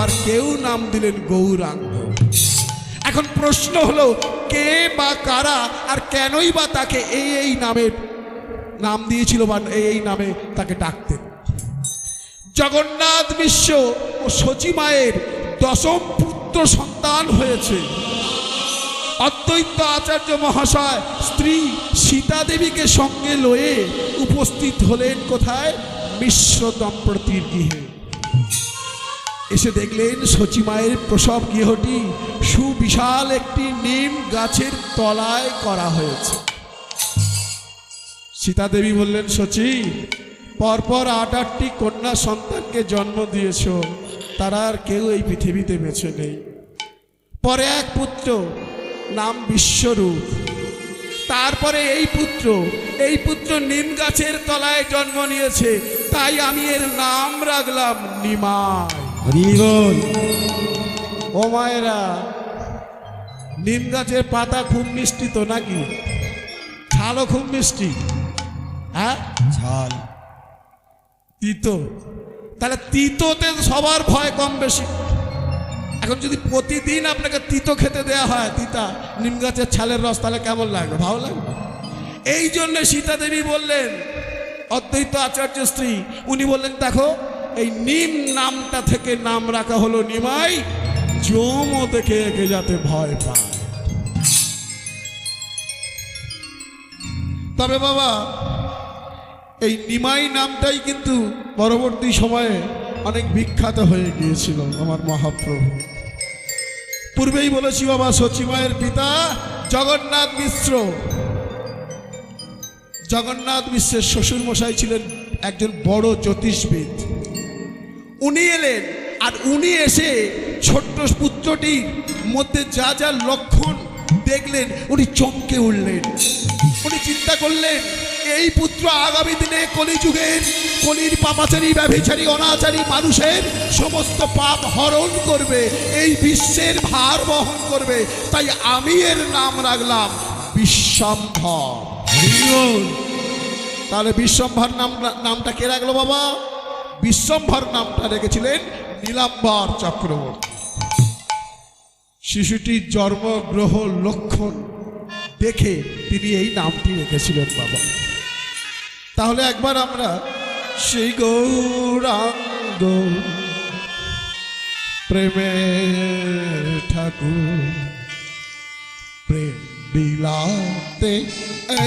আবার কেউ নাম দিলেন গৌরাঙ্গ। এখন প্রশ্ন হলো, কে বা কারা আর কেনই বা তাকে এই এই নামের নাম দিয়েছিল বা এই এই নামে তাকে ডাকতেন জগন্নাথ বিশ্ব ও সচিমায়ের দশম পুত্র সন্তান হয়েছে। অদ্বৈত আচার্য মহাশয় স্ত্রী সীতা দেবীকে সঙ্গে লয়ে উপস্থিত হলেন কোথায়? মিশ্র দম্পতির গৃহে। এসে দেখলেন সচিমায়ের প্রসব গৃহটি সুবিশাল একটি নিম গাছের তলায় করা হয়েছে। সীতা দেবী বললেন সচি পরপর আট আটটি কন্যা সন্তানকে জন্ম দিয়েছ, তারা আর কেউ এই পৃথিবীতে বেছে নেই। পরে এক পুত্র নাম বিশ্বরূপ। তারপরে এই পুত্র এই পুত্র নিম গাছের তলায় জন্ম নিয়েছে, তাই আমি এর নাম রাখলাম নিমায় হরিবল। ও মায়েরা, নিম গাছের পাতা খুব মিষ্টি তো নাকি? ছালও খুব মিষ্টি। হ্যাঁ? ঝাল তিতো। তাহলে তিতোতে সবার ভয় কম বেশি। এখন যদি প্রতিদিন আপনাকে তিতো খেতে দেয়া হয়, তিতা, নিম গাছের ছালের রস, তাহলে কেমন লাগবে? ভালো লাগবে? এই জন্য সীতা দেবী বললেন, অদ্বৈত আচার্য স্ত্রী, উনি বললেন, দেখো এই নিম নামটা থেকে নাম রাখা হলো নিমাই। জমও থেকে একে যাতে ভয় পায়। তবে বাবা, এই নিমাই নামটাই কিন্তু পরবর্তী সময়ে অনেক বিখ্যাত হয়ে গিয়েছিল আমার মহাপ্রভু। পূর্বেই বলেছি বাবা সচিমায়ের পিতা জগন্নাথ মিশ্র। জগন্নাথ মিশ্রের শ্বশুর মশাই ছিলেন একজন বড় জ্যোতিষবিদ। উনি এলেন আর উনি এসে ছোট্ট পুত্রটির মধ্যে যা যা লক্ষণ দেখলেন উনি চমকে উঠলেন। উনি চিন্তা করলেন এই পুত্র আগামী দিনে কলিযুগের কলির পাপাচারী ব্যভিচারী অনাচারী মানুষের সমস্ত পাপ হরণ করবে এই বিশ্বের ভার বহন করবে। তাই আমি এর নাম রাখলাম বিশ্বম্ভর। তাহলে বিশ্বম্ভর নাম নামটা কে রাখল বাবা? বিশ্বম্ভর নামটা রেখেছিলেন নীলাম্বর চক্রবর্তী। শিশুটির জন্মগ্রহ লক্ষণ দেখে তিনি এই নামটি রেখেছিলেন, বাবা। তাহলে একবার আমরা সেই গৌরাঙ্গ প্রেমের ঠাকুর প্রেম বিলাতে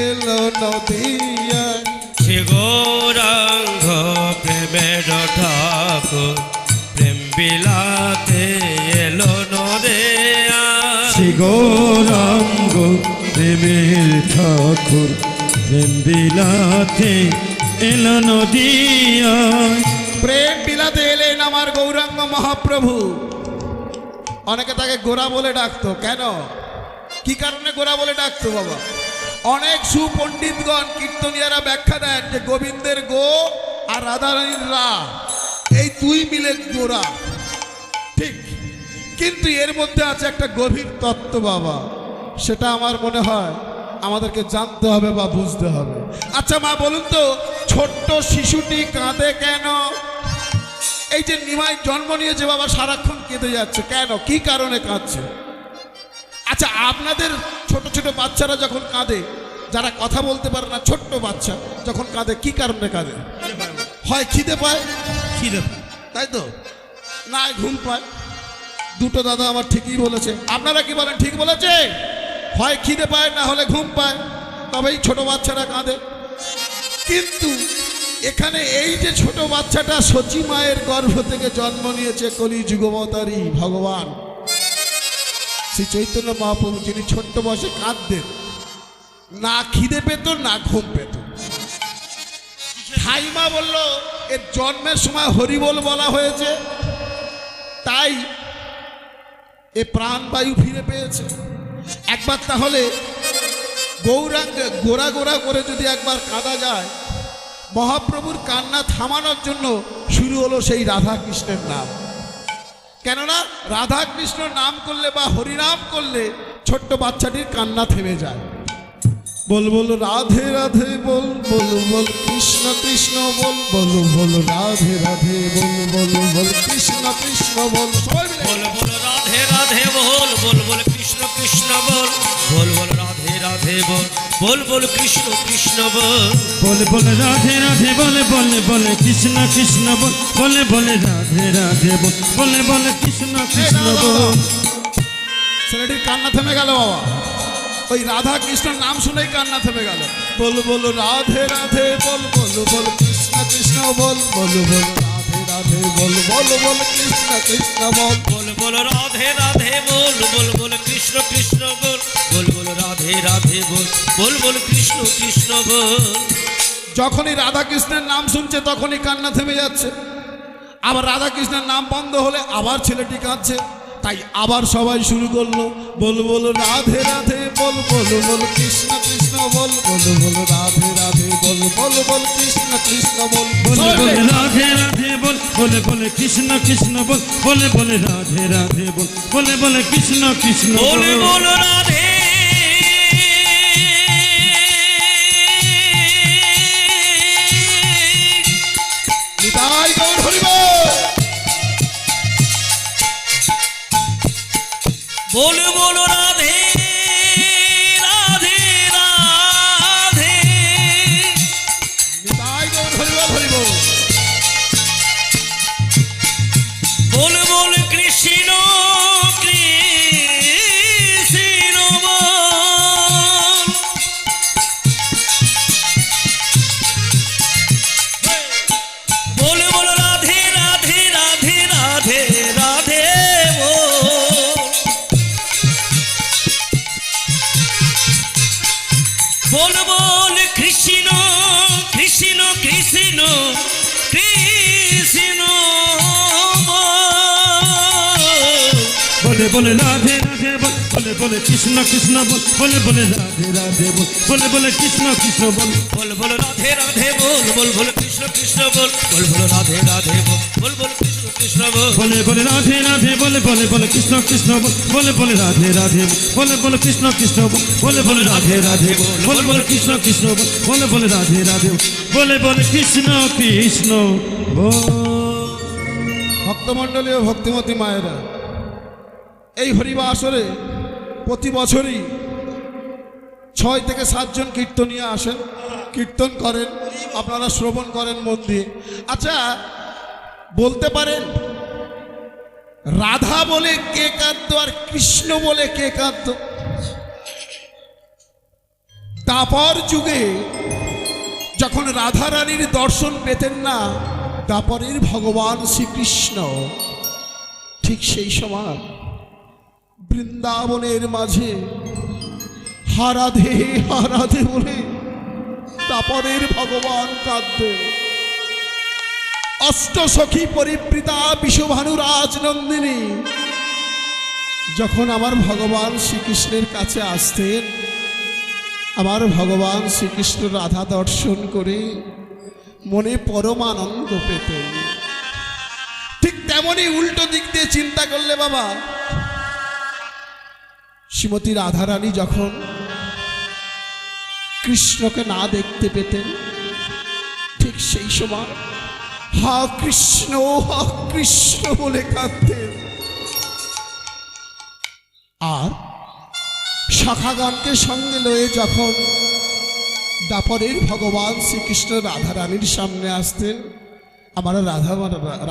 এলো নদিয়া শ্রী গৌরাঙ্গ প্রেমের ঠাকুর প্রেম বিলাতে এলো নরে শ্রী গৌরাঙ্গ প্রেমের ঠাকুর প্রেম বিলাতে এলো নদিয়া প্রেম বিলাতে এলেন আমার গৌরাঙ্গ মহাপ্রভু। অনেকে তাকে গোরা বলে ডাকতো। কেন? কি কারণে গোরা বলে ডাকতো বাবা? অনেক সুপণ্ডিতগণ কীর্তনিয়ারা ব্যাখ্যা দেন যে গোবিন্দের গো আর রাধারানীর রা এই দুই মিলে গোরা ঠিক। কিন্তু এর মধ্যে আছে একটা গভীর তত্ত্ব বাবা। সেটা আমার মনে হয় আমাদেরকে জানতে হবে বা বুঝতে হবে। আচ্ছা মা, বলুন তো, ছোট্ট শিশুটি কাঁদে কেন? এই যে নিমাই জন্ম নিয়েছে বাবা, সারাক্ষণ কেঁদে যাচ্ছে। কেন? কি কারণে কাঁদছে? আচ্ছা আপনাদের ছোট ছোট বাচ্চারা যখন কাঁদে, যারা কথা বলতে পারে না, ছোট্ট বাচ্চা যখন কাঁদে, কি কারণে কাঁদে? হয় খিদে পায়? খিদে তাই তো? না ঘুম পায়। দুটো দাদা আমার ঠিকই বলেছে। আপনারা কি বলেন ঠিক বলেছে? হয় খিদে পায় না হলে ঘুম পায়। তবেই ছোট বাচ্চারা কাঁদে। কিন্তু এখানে এই যে ছোট বাচ্চাটা সচি মায়ের গর্ভ থেকে জন্ম নিয়েছে কলি যুগবতারী ভগবান। শ্রী চৈতন্য মহাপ্রভু যিনি ছোট্ট বয়সে কাঁদতেন না খিদে পেত না ঘুম পেত। ঠাইমা বলল, এর জন্মের সময় হরিবোল বলা হয়েছে, তাই এ প্রাণবায়ু ফিরে পেয়েছে। একবার তাহলে গৌরাঙ্গে গোড়া গোড়া করে যদি একবার কাঁদা যায়, মহাপ্রভুর কান্না থামানোর জন্য শুরু হলো সেই রাধা কৃষ্ণের নাম। কেননা রাধা কৃষ্ণ নাম করলে বা হরিনাম করলে ছোট্ট বাচ্চাটির কান্না থেমে যায়। বল বল রাধে রাধে বল বল বল কৃষ্ণ কৃষ্ণ বল বল বল রাধে রাধে বল বল বল কৃষ্ণ কৃষ্ণ বল বল বল রাধে রাধে বল বল বল কৃষ্ণ কৃষ্ণ বল বল বল রাধে রাধে বল বল বল কৃষ্ণ কৃষ্ণ বল বলে বলে রাধে রাধে বলে বলে বলে কৃষ্ণ কৃষ্ণ বল বলে বলে রাধে রাধে বল বলে বলে কৃষ্ণ কৃষ্ণ বল। ছেলেটির কান্না থেমে গেল বাবা ওই রাধা কৃষ্ণর নাম শুনেই কান্না থেমে গেল বল বল রাধে রাধে বল বল বল কৃষ্ণ কৃষ্ণ বল বল বল রাধে রাধে বল বল বল কৃষ্ণ কৃষ্ণ বল বল বল রাধে রাধে বল বল বল কৃষ্ণ কৃষ্ণ বল বল বল রাধে রাধে বল বল বল কৃষ্ণ কৃষ্ণ বল যখনই রাধা কৃষ্ণের নাম শুনছে তখনই কান্না থেমে যাচ্ছে আবার রাধা কৃষ্ণের নাম বন্ধ হলে আবার ছেলেটি কাঁদছে তাই আবার সবাই শুরু করল বল বল রাধে রাধে বল বল বল কৃষ্ণ কৃষ্ণ বল বল বল রাধে রাধে বল বল বল কৃষ্ণ কৃষ্ণ বল বলে বলে। রাধে রাধে বল বলে বলে কৃষ্ণ কৃষ্ণ বল বলে বলে রাধে রাধে বল বলে বলে কৃষ্ণ কৃষ্ণ বল বল রাধে নিতাই গৌর হরিবল। বল বল রাধে রাধে বল বলে রাধে রাধে বল বলে বলে কৃষ্ণ কৃষ্ণ বল বলে বলে রাধে রাধে বল বলে বলে কৃষ্ণ কৃষ্ণ বল বল বল রাধে রাধে বল বল বল কৃষ্ণ কৃষ্ণ বল বল বল রাধে রাধে বল বল বল কৃষ্ণ কৃষ্ণ বল বলে বলে রাধে রাধে বলে বলে বলে কৃষ্ণ কৃষ্ণ বল বলে বলে রাধে রাধে বলে বলে কৃষ্ণ কৃষ্ণ বল বলে বলে রাধে রাধে বল বলে বলে কৃষ্ণ কৃষ্ণ বল বলে বলে রাধে রাধে বলে বলে কৃষ্ণ কৃষ্ণ বল ভক্তমণ্ডলী ও ভক্তিমতী মায়েরা এই হরিবা আসরে প্রতি বছরই ছয় থেকে সাতজন কীর্তনীয় আসেন, কীর্তন করেন, আপনারা শ্রবণ করেন মন দিয়ে। আচ্ছা বলতে পারেন, রাধা বলে কে কাঁদত আর কৃষ্ণ বলে কে কাঁদত? দাপর যুগে যখন রাধা রানীর দর্শন পেতেন না দাপরের ভগবান শ্রীকৃষ্ণ, ঠিক সেই সময় বৃন্দাবনের মাঝে। হারাধে হারাধে বলে দাপরের ভগবান কাঁদতেন অষ্টসখী পরিবৃতা বিশ্বভানু রাজনন্দিনী যখন আমার ভগবান শ্রীকৃষ্ণের কাছে আসতেন, আমার ভগবান শ্রীকৃষ্ণ রাধা দর্শন করে মনে পরম আনন্দ পেতেন। ঠিক তেমনই উল্টো দিক দিয়ে চিন্তা করলে বাবা শ্রীমতী রাধারানী যখন কৃষ্ণকে না দেখতে পেতেন, ঠিক সেই সময় হা কৃষ্ণ হা কৃষ্ণ বলে কাঁদতেন। আর শাখাগানকে সঙ্গে লয়ে যখন দাপরের ভগবান শ্রীকৃষ্ণ রাধারানীর সামনে আসতেন, আমার রাধা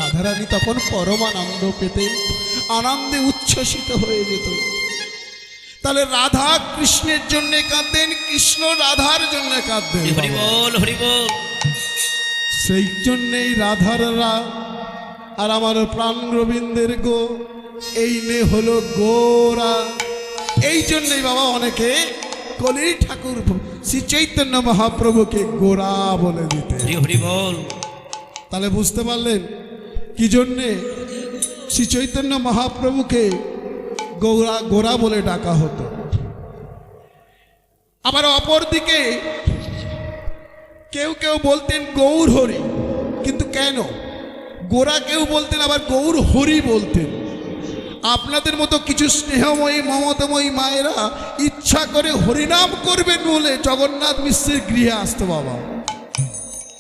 রাধারানী তখন পরম আনন্দ পেতেন, আনন্দে উচ্ছ্বসিত হয়ে যেত তাহলে রাধা কৃষ্ণের জন্য কাঁদতেন কৃষ্ণ রাধার জন্য কাঁদতেন বল হরি বল। সেই জন্যেই রাধাররা আর আমার প্রাণ রবীন্দ্রের গো এই নে হলো গোরা। এই জন্যই বাবা অনেকে কলির ঠাকুর শ্রী চৈতন্য মহাপ্রভুকে গোরা বলে দিতে। হরি হরি বল। তাহলে বুঝতে পারলেন কি জন্যে শ্রী চৈতন্য মহাপ্রভুকে গৌরা, গোরা বলে ডাকা হতো। আবার অপরদিকে কেউ কেউ বলতেন গৌর হরি, কিন্তু কেন? গোরা কেউ বলতেন, আবার গৌর হরি বলতেন। আপনাদের মতো কিছু স্নেহময়ী, মমতাময়ী মায়েরা ইচ্ছা করে হরিনাম করবেন বলে জগন্নাথ মিশ্রের গৃহে আসতো বাবা।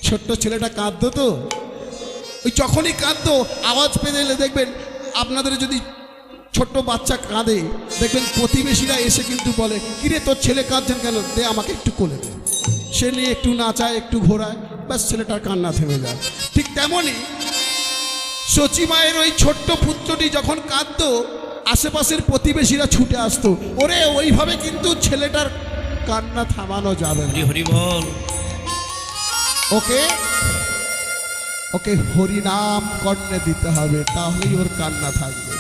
ছোট্ট ছেলেটা কাঁদতো তো? ওই যখনই কাঁদতো, আওয়াজ এলে দেখবেন আপনাদের যদি ছোট্ট বাচ্চা কাঁদে। দেখবেন প্রতিবেশীরা এসে কিন্তু বলে কিরে তোর ছেলে কাঁদছেন কেন? দে আমাকে একটু কোলে দে। সে নিয়ে একটু নাচায় একটু ঘোরায় ব্যাস ছেলেটার কান্না থেমে যায়। ঠিক তেমনই সচি মায়ের ওই ছোট্ট পুত্রটি যখন কাঁদতো আশেপাশের প্রতিবেশীরা ছুটে আসতো। ওরে ওইভাবে কিন্তু ছেলেটার কান্না থামানো যাবে না। হরি হরি বল। ওকে? ওকে হরিনাম কর্ণে দিতে হবে তাহলেই ওর কান্না থাকবে।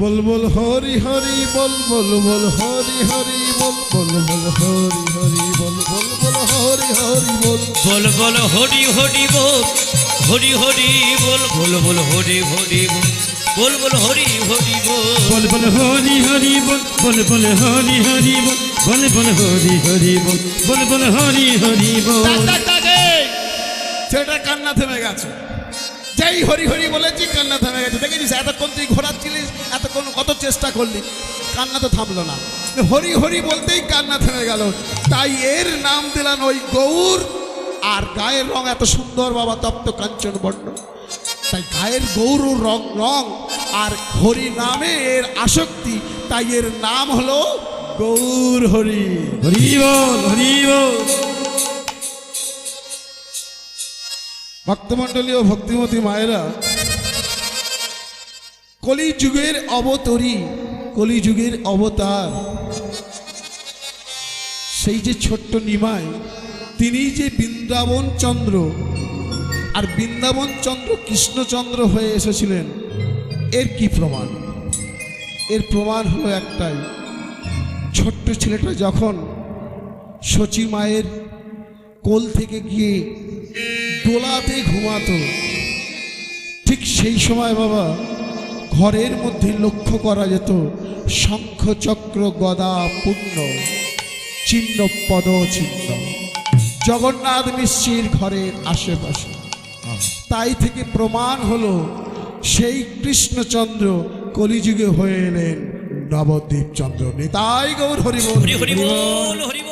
বল বল হরি হরি বল বল বল হরি হরি বল বল বল হরি হরি বল বল বল হরি হরি বল বল বল হরি হরি বল, হরি হরি বল বল বল হরি হরি বল বল বল হরি হরি বল। বল বল হরি হরি বল বল বল হরি হরি বল বল বল হরি হরি বল বল বল হরি হরি বল! ছেলেটার কান্না থেমে গেছে। যেই হরি হরি বলেছি, কান্না থেমে গেছে। দেখেছিস, এতক্ষণ তুই ঘোরাচ্ছিলিস, এতক্ষণ কত চেষ্টা করলি। কান্না তো থামলো না। হরি হরি বলতেই কান্না থেমে গেল। তাই এর নাম দিলাম ওই গৌর। আর গায়ের রং এত সুন্দর, বাবা, তপ্ত কাঞ্চন বর্ণ। তাই গায়ের গৌর রং রং, আর হরি নামে এর আসক্তি। তাই এর নাম হলো গৌর হরি। হরি বল হরি বল। ভক্তমণ্ডলী ও ভক্তিমতী মায়েরা, কলিযুগের অবতরী, কলিযুগের অবতার, সেই যে ছোট্ট নিমায় তিনি যে বৃন্দাবন চন্দ্র, আর বৃন্দাবন চন্দ্র কৃষ্ণচন্দ্র হয়ে এসেছিলেন, এর কি প্রমাণ? এর প্রমাণ হলো একটাই, ছোট্ট ছেলেটা যখন সচী মায়ের কোল থেকে গিয়ে দোলাতে ঘুমাতো। ঠিক সেই সময় বাবা ঘরের মধ্যে লক্ষ্য করা যেত শঙ্খ চক্র গদা পূর্ণ, চিহ্ন পদ চিহ্ন। জগন্নাথ মিশ্রির ঘরের আশেপাশে। তাই থেকে প্রমাণ হলো সেই কৃষ্ণচন্দ্র কলিযুগে হয়ে এলেন নবদ্বীপ চন্দ্র নিতাই গৌর হরিবল। হরি হরি বল হরি বল।